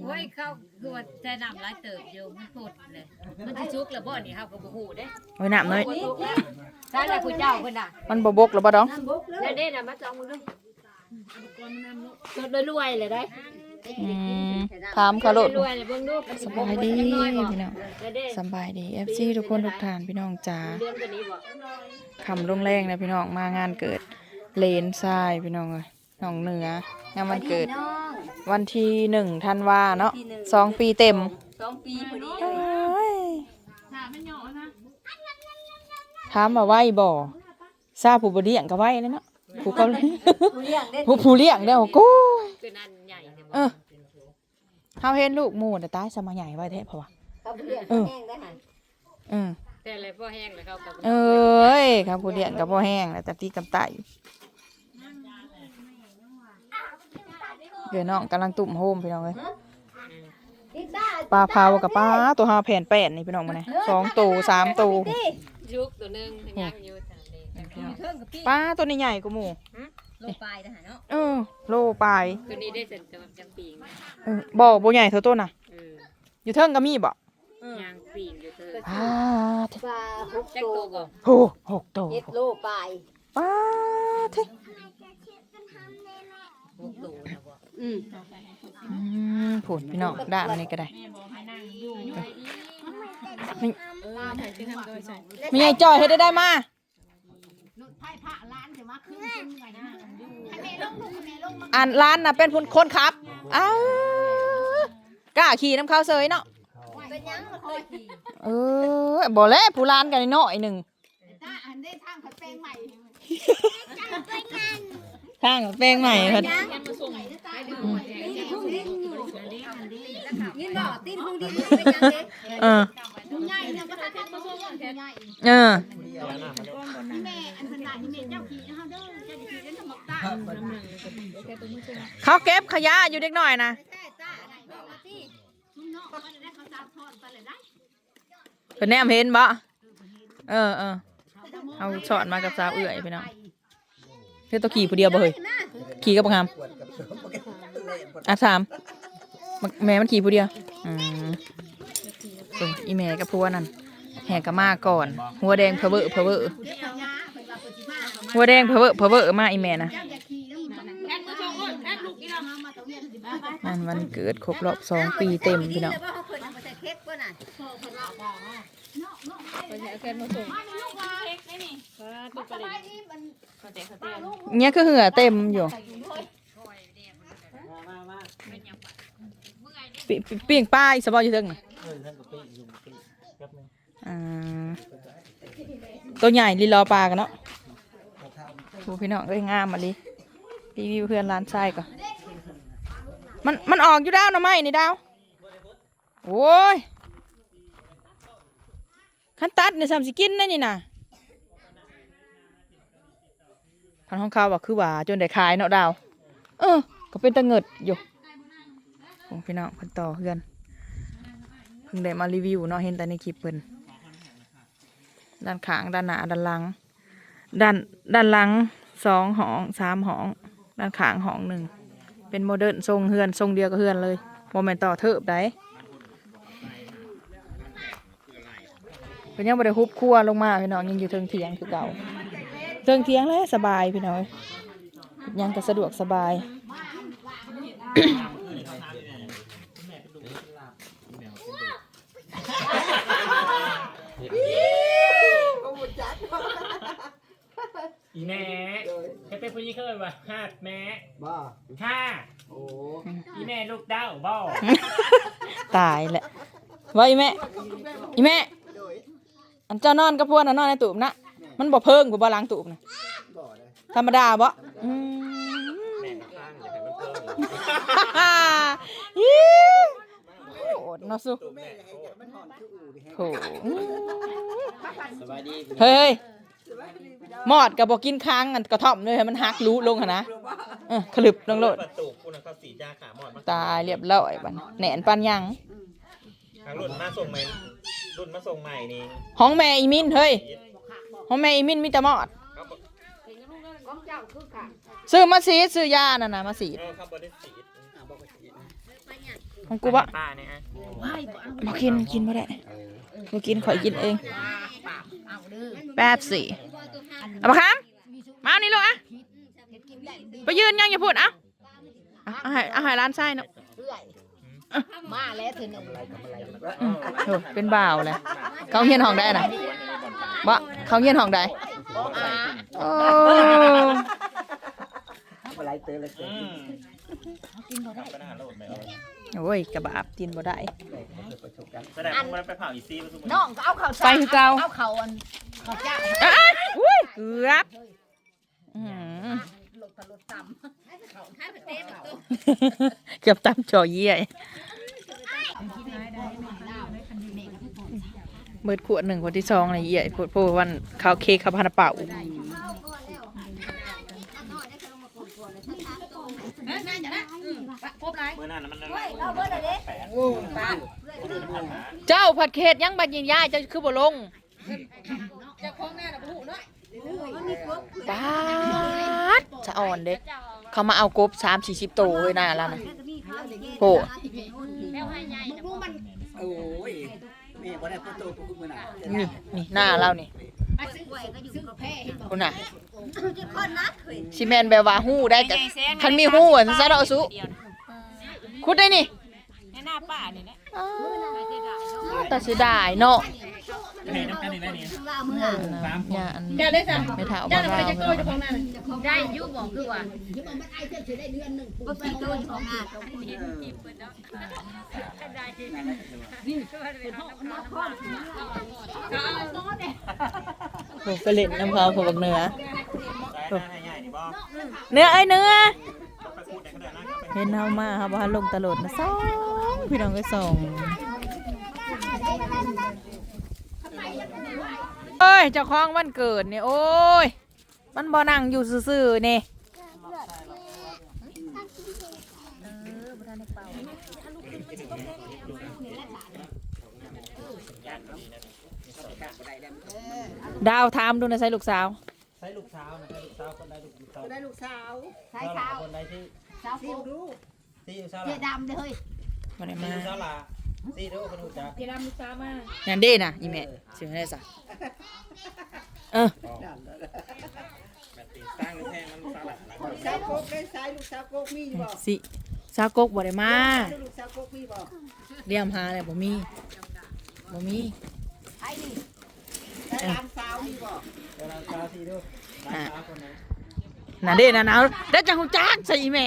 โอ้ยเขาคือว่าใจน้ำหลายเติบอยู่มันปดเลย มันสิชุกแล้วบ่นี่เฮาก็บ่ฮู้เด้โอ้ยน้ำน้อยใช่แล้วผู้เจ้าเพิ่นน่ะมันบ่บกหรือบ่ดองแล้วเด้น่ะมาจองมึงดูสดรวยๆเลยได้อืมถามเขาโลด รวยๆเลยเบิ่งดูสบายดีพี่น้องแล้วเด้สำบายดี FC ทุกคนทุกท่านพี่น้องจ๋าเดือนตัวนี้บ่คำลงแรงนะพี่น้องมางานเกิดเลนทรายพี่น้องเอ้ยน้องเหนืองานวันเกิด วันที่หนึ่งธันวาเนาะสองปีเต็มสองปีพอดีเอ้ยถามมาไหวบ่ซาผู้บเดียงก็ไหวแล้วเนาะผู้เขาผู้เลี้ยงได้ผู้ผู้เลี้ยงเด้อโก้ยคือนั่นใหญ่เลยเออเฮาเห็นลูกหมูแต่ตายสมาใหญ่ไว้แท้เพราะว่าเขาผู้เลี้ยงแห้งได้หันอืมแต่อะไรพ่อแห้งแล้วเขาก็เอ้ยครับผู้เลี้ยงก็บ่แห้งแล้วแต่ตีกับไต เดี๋ยวน้องกำลังตุ่มโฮมพี่น้องเอ้ยติดได้ปลาเผากับปลาตัวห้าแผ่นแปดนี่พี่น้องมาเนี่ยสองตัวสามตัวยุกตัวหนึงยังอยู่ทางนี้เพิ่งกับพี่ปลาตัวนี้ใหญ่กว่าหมูลงไปได้หันเนาะเออโลปลายตัวนี้ได้เสร็จจังปีงเออบ่บ่ใหญ่เท่าตัวน่ะเอออยู่เทิงก็มีบ่ยางปีงอยู่เธออ่าปลาหกจักโตตัวก่อนโอ้หกตัวเจ็ดโลไปปลาเท่หกตัวนะบ่ อืมอืมผุนพี่น้องด้านนี้ก็ได้มีไอ้จอยเฮ็ดได้ได้มาอ่านร้านน่ะเป็นคนคนขับอ้าวกล้าขี่น้ำข้าวเซยเนาะเออบอกแล้วผู้ร้านกันน้อยหนึ่งถ้าอันได้ทางผัดแป้งใหม่แปลงใหม่เพิ่น ยิน บ่ตีนคงดีเป็นยังเด้เออใหญ่เนี่ยก็ทำมาส่งใหญ่เออนี่แม่อันขนาดนี่แม่เจ้าขี่เฮาเด้อเจ้าขี่เล่นสมองตาเขาเก็บขยะอยู่เด็กหน่อยนะใช่ตาไหนบอกมาสิลุงเนาะก็ได้เขาตามทอดไปเลยได้เป็นแนมเห็นบ่เออเออเอาสอนมากับสาวเอื่อยไปเนาะเฮ้ยตัวขี่ผู้เดียวบ่เฮ้ยขี่กับบังคำอะสามบัก แม่มันขี่ผู้เดียวอืมอีแม่กับพวนั่นแห่กับมาก่อน หัวแดงเพอเวอร์เพอเวอร์หัวแดงเพอเวอร์เพอเวอร์มาอีแม่นะเจ้าอแมันแค่ก็ชงแค่ลูกอีเรามาตรงนี้สิบ้านั่นวันเกิดครบรอบสองปีเต็มพี่น้องว่าเขาเคยทำ มาใส่เป่ะน่ะเนี่ยคือเหงื่อเต็มอยู่ปิปิปียงป้ายสบายอยู่เทิงน่ะอ่าตัวใหญ่ลีรอปลากันเนาะดูพี่น้องก็งามมาลีรีวิวเพื่อนร้านทรายก่อนมันมันออกอยู่ดาวนะไม่ในดาวโอ้ยขันตัดเนี่ยสามสิกินได้นี่นะพันของเขาว่าคือว่าจนได้ขายเนาะดาว เออ ก็เป็นตะเงิดอยู่ของพี่น้องเพิ่นต่อเพื่อนเพิ่งได้มารีวิวเนาะเห็นแต่ในคลิปเพิ่นด้านข้างด้านหน้าด้านหลัง ด้านด้านหลังสองหองสามหอง ด้านข้างหองหนึ่งเป็นโมเดิร์นทรงเฮือนทรงเดียวกับเฮือนเลยโมเมนต์ต่อเทิบได้เป็นยังบ่ได้ฮุบครัวลงมาพี่น้องยังอยู่เทิงเถียงคือเก่าเทิงเถียงเลยสบายพี่น้องยังก็สะดวกสบาย อีแม่แค่เป็นผู้หญิงเขาเลยว่าฮาดแม่บ้าค่ะโอ้อีแม่ลูกเด้าบ่ตายแหละว่าอีแม่อีแม่อันเจ้านอนกับพวกน่ะนอนในตูบนะมันบ่เพิ่งบ่บ่ล้างตูบนะบ่ได้ธรรมดาบ่อืม ฮิ้วโอดเนาะสุแม่ยังไงอยากมันหอนคืออู่ดิแฮะโถอืมสบายดีเฮ้ยหมอดกับบ่กินค้างอันกระท่อมเลยให้มันหักรู้ลงหั่นนะเออขลึบลงโลดประตูคุณเขาสียาขาหมอดมาตายเรียบร้อยบัดแหนนปันยังทางรุ่นมาส่งใหม่รุ่นมาส่งใหม่นี่ห้องแม่อีมินเฮ้ยห้องแม่อีมินมีแต่หมอดเขาบอก ซื้อมาสีดซื้อยานั่นน่ะมาสีดเออเขาบริสีหของกูบ่ป้าเนี่ยฮะบ่กินกินบ่ได้บ่กินข่อยกินเองแป๊บสิเอามาครับมาเอานี่ลูกอะไปยืนยังอย่าพูดเอะเอาให้เอาให้ร้านไส้เนาะมาแล้วถึงหนึ่งอืมโอ้เป็นบ่าวเลยเขาเฮียนห้องได้น่ะบ่เขาเฮียนห้องได้โอ้ อะไรเตอเลยเตอโอ้ยกระบาบกินบ่ได้แสดงว่ามันไปเผาอีซี่มาทุกคนน้องก็เอาเขาไปคือเก่าเอาเขาอันเขาจ้าอ้ายอุ้ยเกือบอื้อหือหลดตะลดต่ำเขาให้ไปเต้นตัวเกือบตามจอเยี่ยเบิดขวดหนึ่งขวดที่สองอะไรเยี่ยขวดโพวันข้าวเค้กข้าวพันเป่า เมื่อนั้นมันนั่น เราเบิดอะไรเจ้าผัดเขตยังบัดยิงย่ายเจ้าคือบ่ลงปาดสะอ่อนเด้เขามาเอากบสามสี่สิบตัวเฮ้ยน่าแล้วนะโหโอ้ยแม่บ่ได้ประตูปุ๊บมื้อน่ะนี่นี่หน้าเรานี่กล้วยก็อยู่กับแพร่คุณน่ะจะคนนัดเคยซีเมนแบบว่าหู้ได้กับคันมีหู้อะซะเราสุ คุดได้นี่หน้าป้านี่แหละอ้าวแต่เสียดายเนาะเฮ้ยน้ำกันนี่ได้นี่ว่าเมื่ออย่าอันจะได้สั่งไม่ถามจะว่าไปเราจะโกยจะของนั่นได้อยุบอกคือว่าก็ปีโดนของอาตรงนี้ผมไปเล่นน้ำเขาผมบอกเนื้อได้ได้ง่ายนี่บ่เนื้อไอ้เนื้อ เห็นเฮามาครับว่าลงตลอดนะสองพี่น้องก็ส่งเอ้ยเจ้าของวันเกิดนี่โอ้ย มันบ่นั่งอยู่ซื่อๆนี่ดาวถามดูนะใส่ลูกสาวใช้ลูกเช้านะใช้ลูกเช้าคนได้ลูกเช้าได้ลูกสาวใช้เท้าคนได้ที่ เท้าซิปุ๊วบดูที่อยู่เช้าเจ๊ละดำเลยบ่ได้ที่มาอยู่เช้าละที่ดูคนรู้จักเจรามลูกสาวมานั่นเด้น่ะอีแม่สิให้ได้ซะเออแบบตีสร้างหรือแพงมันเช้าละลูกสาวโกกได้สายลูกสาวโกกมีบ่สิซากกบ่ได้มาลูกสาวโกกมีบ่เรียมหาเลยบ่มีบ่มีไอ้นี่ได้หลานสาวมีบ่เวลาเช้าที่ดูร้านเช้าคนนั้น นั่นเด้นะนะได้จังฮู้จักใส่อีแม่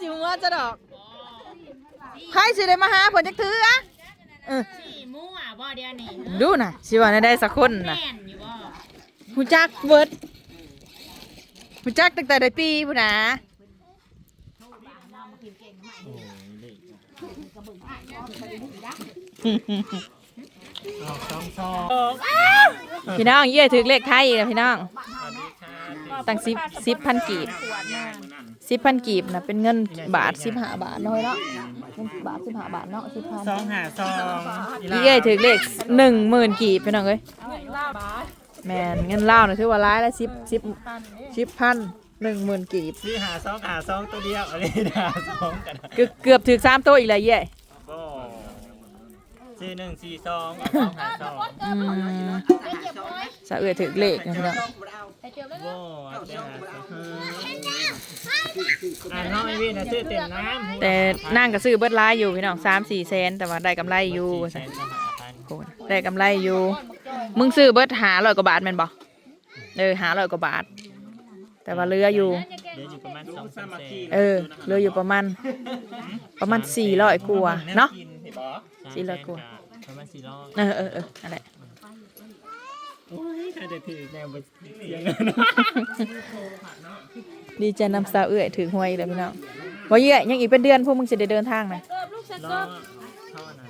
จิหัวจะดอกใครสิได้มาหาเพิ่นจักเทื่อเออสี่มั่วบ่เดียวนี่ดูน่ะสิว่าได้สักคนน่ะแม่นอยู่บ่ฮู้จักเบิดฮู้จักตั้งแต่ได้ปีพุ่นน่ะเอาสองสองพี่น้องเยี่ยถึกเลขไทยอีกแล้วพี่น้องสวัสดีค่ะตั้ง10 10,000กีบสิบพันกีบนะเป็นเงินบาทสิบห้าบาทน้อยเนาะเงินบาทสิบห้าบาทเนาะสิบพันสองหาสองพี่เอ้ยถือเลขหนึ่งหมื่นกีบพี่น้องเอ้ยแมนเงินเล่าวนะถือว่าร้ายละสิบสิบสิบพันหนึ่งหมื่นกีบซื้อหาสองหาสองตัวเดียวอันนี้หาสองกันเกือบเกือบถือสามโต๊ะอีกเลยเย่ก็ สี่หนึ่งสี่สองสองหาสองอืมสะเอือถือเลขนะพี่น้องโว้เจ้าหาสองอ่าน้องไอวี่นะซื้อเต็มน้ำแต่นั่งก็ซื้อเบิดร้ายอยู่พี่น้องสามสี่แสนแต่ว่าได้กำไรอยู่แสนสหพันโหได้กำไรอยู่ มึงซื้อเบิดหาร้อยกว่าบาทแม่นบ่เออหาร้อยกว่าบาท แต่ว่าเหลืออยู่ เดี๋ยวอยู่ประมาณสองสามแสนเออเหลืออยู่ประมาณ ประมาณสี่ร้อยกว่าเนาะ สี่ร้อยกว่าประมาณสี่ร้อยเออเออเออนั่นแหละโอ้ยใครจะถือแนวไปเสียเงินดีใจนำสาวเอื้อยถึงหวยเลยพี่น้องว่าเยื่อยยังอีกเป็นเดือนพวกมึงจะได้เดินทางนะรอเท่านั้น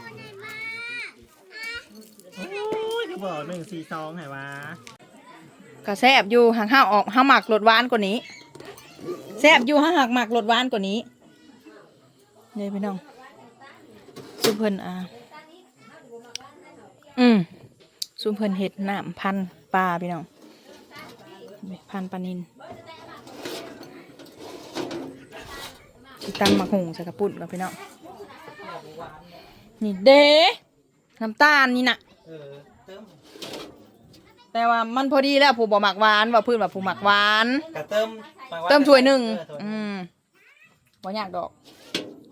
โอ้ยเขาบอกหนึ่งสี่สองไงวะก็แซบอยู่ห่างห้าออกห้าหมักรสหวานกว่านี้แซบอยู่ห้าหักหมักรสหวานกว่านี้เนี่ยพี่น้อง ซุปเพิ่นอ่าอืมซุปเพิ่นเห็ดน้ำพันปลาพี่น้องพันปลานินตำหมักหุงใส่กระปุ่นกับพี่น้องนี่เด้น้ำตาลนี่น่ะเออเติมแต่ว่ามันพอดีแล้วผู้บ่หมักหวานว่าพื้นว่าผู้หมักหวานกระเติมเติมถ้วยหนึ่งเออถ้วยอืมบ่ยากดอก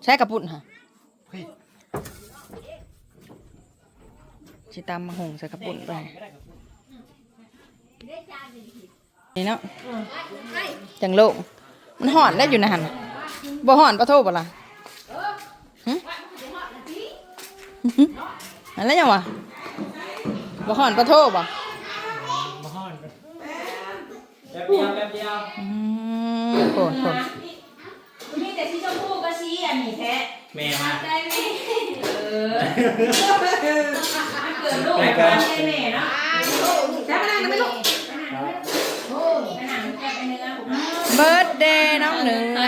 ใช้กระปุ่นค่ะ ชิตำหมักหุงใส่กระปุ่นไปนี่เนาะจังโลกมันห่อนได้อยู่นะหันบ่ห่อนปะโทบ่ล่ะหึอะไรยังวะบ่ห่อนปะโทบ่มาห้อนแป๊บเดียวแป๊บเดียวอืมโผล่โผล่มีแต่สี ชมพูกับสีอันนี้แท้แม่มาได้ไหมเออมันเกิดลูกกันได้แม่เนาะแล้วมานั่งกันไหมลูกไปนั่งแค่ไปเนื้อเบิร์ดเดย์น้องเหนือ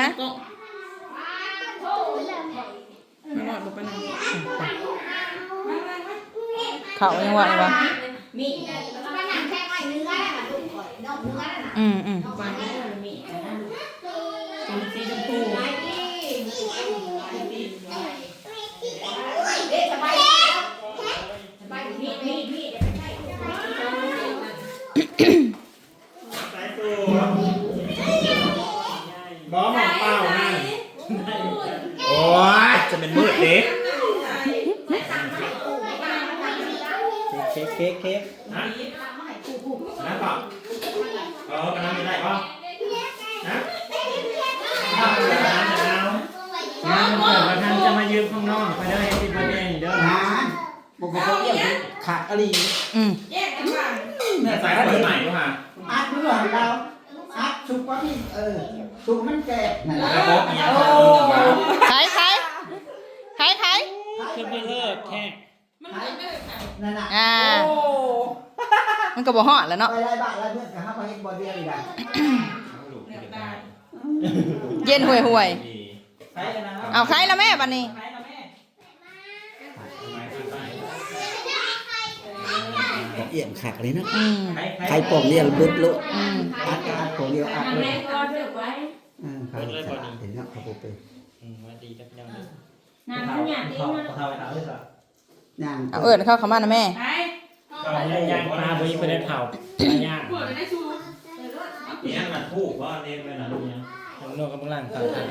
เขายังไหววะมีแล้วก็นั่งแค่ไว้เนื้อน่ะลูกข่อยดอกเนื้อน่ะอืมอืม วางไว้เลยมีเป็นสีชมพู ไอ้ที่เด็กสบายดีแล้วสบายดี มีมีมี บอมองเป้านั่นโอ้ยจะเป็นมืดเด็ก เค้กเค้กเค้กนะนะก่อนเออกันน้ำไม่ได้ป่ะนะน้ำจะน้ำจะน้ำงานมันเกิดมาทางจะมายืมข้างนอกไปเด้อเฮติบันเองเด้อหาบอกว่าเขาเรียกขาดอะไรอืมแยกกันบ้างเนี่ยสายเปิดใหม่ด้วยค่ะอัดเมื่อเราอัดชุกว่าพี่เออชุกมันแก่นั่นแหละระบบเนี่ยค่ะขายขายขายขายขึ้นไม่เลิกแค่ นั่นน่ะอ่า โอ้มันก็บ่ฮอดแล้วเนาะ ไปไล่บ้านไล่เพื่อนกับห้าไปเฮ็ดบ่เดียวอีกอะเย็นห่วยห่วยใช้กันนะๆเอาขายแล้วแม่บัดนี้เอี่ยมขักเลยนะอืม ใครปองเรียนบึดลุอืม อัดอัดของเดียวอัดเลยแม่ก็เลือกไว้เออครับเห็นแล้วครับผมเป็นวันดีจังยังนางขยันดีนะเท่าเท่าเลย เหรอย่างเอาเอิญเข้าเขามานะแม่ ไปก็ย่างปลาบุ้ยไปได้เผาปลาย่างปวดได้ชูย่างมันถูกว่าเรียนไปนะลูกเนี่ยทำโลกกำลังเผาถ่าย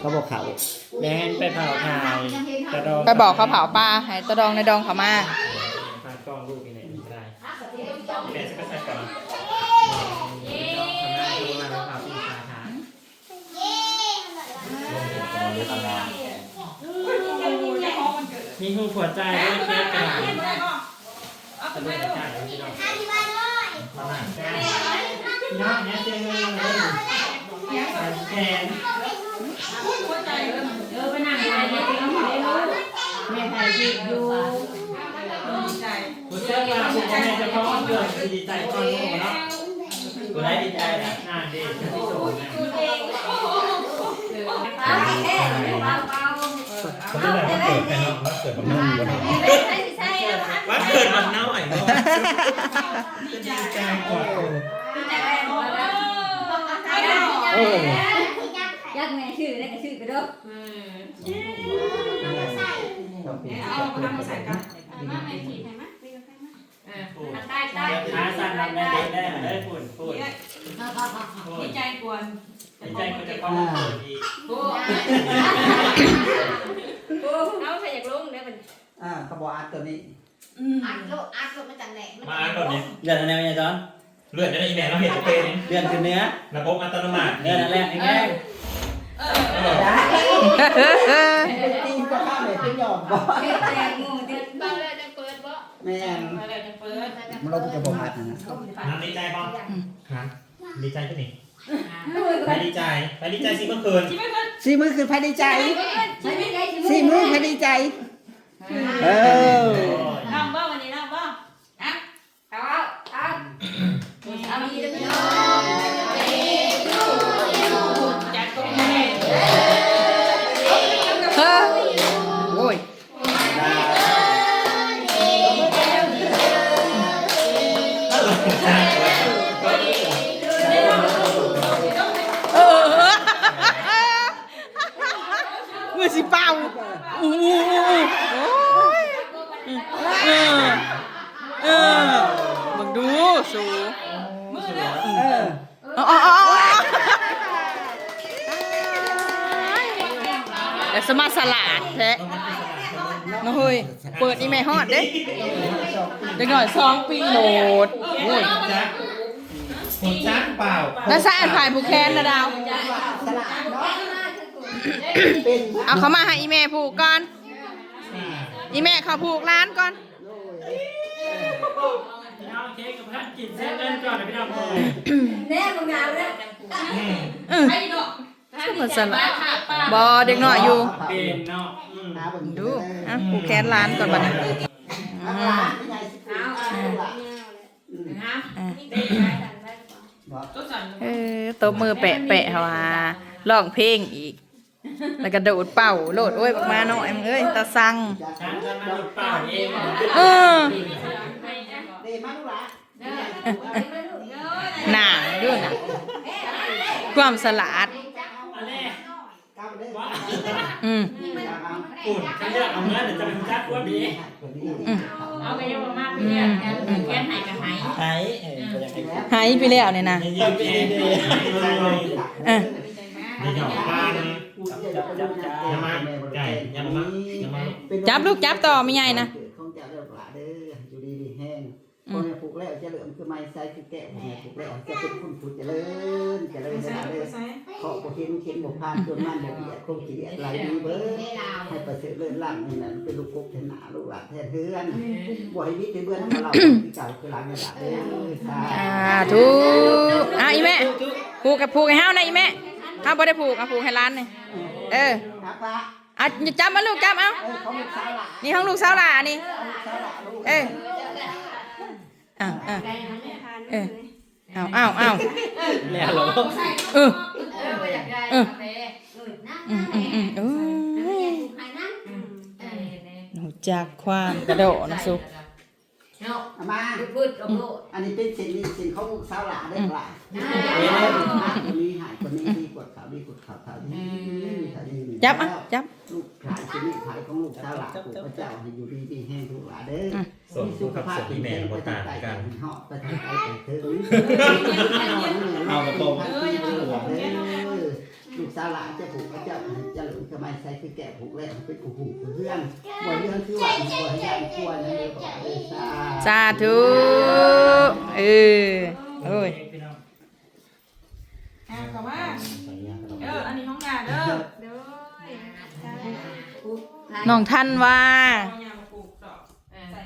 เขาบอกเขาแม่นไปเผาถ่ายกระดองไปบอกเขาเผาปลาให้ตะดองในดองเขามาพากล้องลูกนี่ไหนได้แม่จะไปใส่ก่อนทำหน้าดูมาแล้วเผาปีชาหา มีหูหัวใจด้วยเคสกระดาษตะลุยใจพี่น้องมาหนังแกพี่น้องเนี่ยเจ๊งเลยแขนเออไปนั่งไปเนี่ยเป็นน้ำหอมได้รู้แม่ถ่ายคลิปอยู่ดีใจคุณเจ้ามาคุณแม่จะพร้อมเกิดดีใจก่อนโง่เนาะกูได้ดีใจนะน่าดีที่สุดนะ เขาเรียกอะไรวันเกิดใครเนาะวันเกิดมันนุ่มกันเนาะวันเกิดมันน้อยเนาะดีใจกว่าโอ้ยักแม่ชื่อได้ก็ชื่อก็เด้อเอาทำมาใส่กันมาแม่ขีดให้มั้ยเออใต้ใต้ขาสั่นลำในเด็กได้ได้ฝุ่นฝุ่นดีใจกวนดีใจก็จะต้องดีโอ้เอาใครอยากลงได้เป็นอ่าเขาบอกอัดตัวนี้อัดโลดอัดโลดมาจากไหนมาอ่านก่อนเนี่ยเลือดอะไรไม่ใช่จอนเลือดจะได้อีแม่เราเห็นเป็นเลือดคือเนื้อระบบอัตโนมัติเลือดอะไรแง่เป็นตีนก็ข้ามเลยเป็นหยอดบ่เฮ็ดแต่งูติบ้านเลยจะเปิดบ่ แม่นอะไรจะเปิดมันเราจะบอกอัดนะนะน้ำดีใจป่ะฮะดีใจที่นี่ไปดีใจไปดีใจสิเมื่อคืนสีมือคือภายในใจใช่ไม่ได้สีมือภายในใจ เออน้องบ่วันนี้น้องบ่อะเอาเอาเอาเอาดีเด้อ น้องเฮ้ยเปิดนี่แม่ฮอดเด้เด็กหน่อยสองปีโหลดโอ้ยจักหัวจักเปล่าแล้วสะอาดผ่ายผู้แคนนะดาวสละเนาะเป็นเอาเขามาให้อีแม่ผูกก่อน อีแม่เขาผูกร้านก่อนพี่น้องเค้กกับท่านกินเส้นเดินก่อนนะพี่น้องเอ้ยแน่มึงงานแล้ว อืมอือสมาสลัดบอเด็กหน่อยอยู่เป็นเนาะอืมหาบ่ดูอะผูกแคนร้านก่อนบัดนี้หาหลานเป็นไงสิเอาล่ะอืมอะบอกเออตบมือแปะแปะเขาว่าร้องเพลงอีก แล้วก็โดดเป่าโลดโอ้ยบักมาหน่อยมึงเอ้ยตาสั่งฉันจะมาดูเปล่าเองเออเดมาลูกหลานหนาด้วยนะความสลัด อะไร กลับเด้อ วะ อืมอุ่นฉันเลือกเอาเงินเดี๋ยวจะเป็นจักว่าบีเอาไปยังมากเนี่ยแกนหายกับหายไหนเออก็อยากให้หายไปแล้วเนี่ยนะยืมเองเลยเออนี่หยอกบ้านจับจับจับยามาไก่ยามาอย่ามาจับลูกจับต่อไม่ใหญ่นะ แล้วจะเหลือมคือไม้ใส่คือแก้วแม่ปลูกแล้วจะเป็นคุณผู้เจริญเจริญเด้อเด้อขอบ่เห็นเข็นบ่ผ่านจนมันบ่เบียดคงสิเบียดไหลดีเบิดให้ประเสริฐเลิศล้ำนี่นั่นเป็นลูกกบแทนหน้าลูกหลานแทนเฮือนบ่ให้วิทย์ให้เบื่อน้ำเราที่เก่าคือหลานนี่ล่ะเด้อสาอ่าถูกอะอีแม่ผูกกับผูกให้เฮานะอีแม่เฮาบ่ได้ผูกเอาผูกให้ร้านนี่เออครับป้าอะจับมาลูกจับเอาเออเขานี่ห้องลูกสาวหล่านี่เออ อ้าวอ้าวเอออ้าวอ้าวอ้าวแล้วเหรอเออเอออยากได้เออกาแฟเออนะอืมอืมอืมเออหนูจากความกระโดดนะสุเนาะเอามาพืชกับโลดอันนี้เป็นสินสิ่งของสาวหลานเด้อหลานอ่าอ้ยคนนี้หายคนนี้ ว่าเขาดีกว่าเขาเขาดีเขาดีจับอะจับลูกขายสิ่งนี้ขายของลูกสาวหลานปู่พระเจ้าให้อยู่ดีดีแห้งทุกหลานเด้อส่วนผู้ขับส่วนที่แม่ก็ต่างกันเหาะไปทางไกลไปเถิงเอากระโปรงลูกสาวหลานจะผูกพระเจ้าจะหลุดกระไม้ใส่คือแก่ผูกแล้วเป็นกูหูเพื่อนบ่เรื่องคือว่าบ่ให้ยานควรนะเด้อบอกเด้อสาสาธุเออโอ้ยอะกลับมา เอออันนี้ห้องยาเด้อน้องท่านว่า เอายามาปลูกต่อใส่